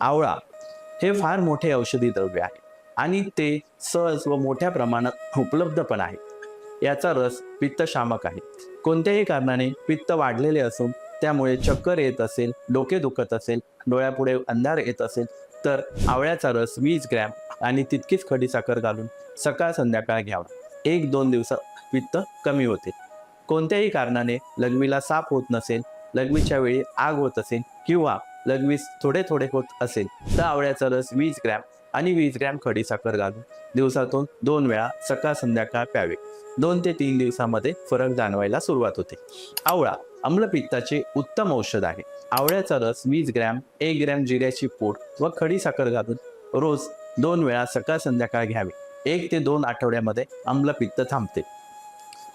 आवळा हे फार मोठे औषधी द्रव्य आहे. आणि ते सहज व मोठ्या प्रमाणात उपलब्ध पण आहे. याचा रस पित्तशामक आहे. कोणत्याही कारणाने पित्त वाढलेले असून त्यामुळे चक्कर येत असेल डोके दुखत असेल डोळ्यापुढे अंधार येत असेल तर आवळ्याचा रस वीस ग्रॅम आणि तितकीच खडी साखर घालून सकाळ संध्याकाळ घ्यावा. एक दोन दिवसात पित्त कमी होते. कोणत्याही कारणाने लघवीला साफ होत नसेल लघवीच्या वेळी आग होत असेल किंवा लघवीस थोडे थोडे होत असेल तर आवळ्याचा रस वीस ग्रॅम आणि वीस ग्रॅम खडी साखर घालून दिवसातून दोन वेळा सकाळ संध्याकाळ प्यावे. दोन ते तीन दिवसामध्ये फरक जाणवायला सुरुवात होते. आवळा आम्लपित्ताचे उत्तम औषध आहे. आवळ्याचा रस वीस ग्रॅम एक ग्रॅम जिऱ्याची पूड व खडी साखर घालून रोज दोन वेळा सकाळ संध्याकाळ घ्यावे. एक ते दोन आठवड्यामध्ये आम्लपित्त थांबते.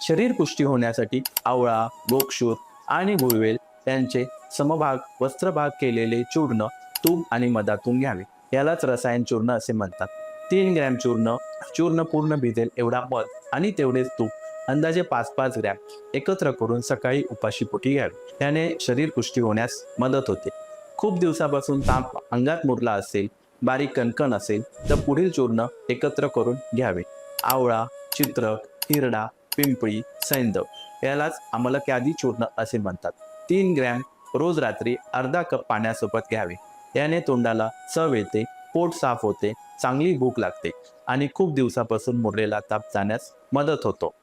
शरीर पुष्टी होण्यासाठी आवळा गोक्षूर आणि गुळवेल त्यांचे समभाग वस्त्रभाग केलेले चूर्ण तूप आणि मधातून घ्यावे. यालाच रसायन चूर्ण असे म्हणतात. तीन ग्रॅम चूर्ण चूर्ण पूर्ण भिजेल एवढा मध आणि तेवढेच तूप. अंदाजे पाच पाच ग्रॅम. एकत्र करून सकाळी उपाशी पोटी घ्यावे. त्याने शरीर पुष्टी होण्यास मदत होते. खूप दिवसापासून ताप अंगात मुरला असेल बारीक कणकण असेल तर पुढील चूर्ण एकत्र करून घ्यावे. आवळा चित्रक हिरडा पिंपळी सैंदव यालाच आम्हाला कॅदी चूर्ण असे म्हणतात. तीन ग्रॅम रोज रात्री अर्धा कप पाण्यासोबत घ्यावे. याने तोंडाला चव येते पोट साफ होते चांगली भूक लागते आणि खूप दिवसापासून मुरलेला ताप जाण्यास मदत होतो.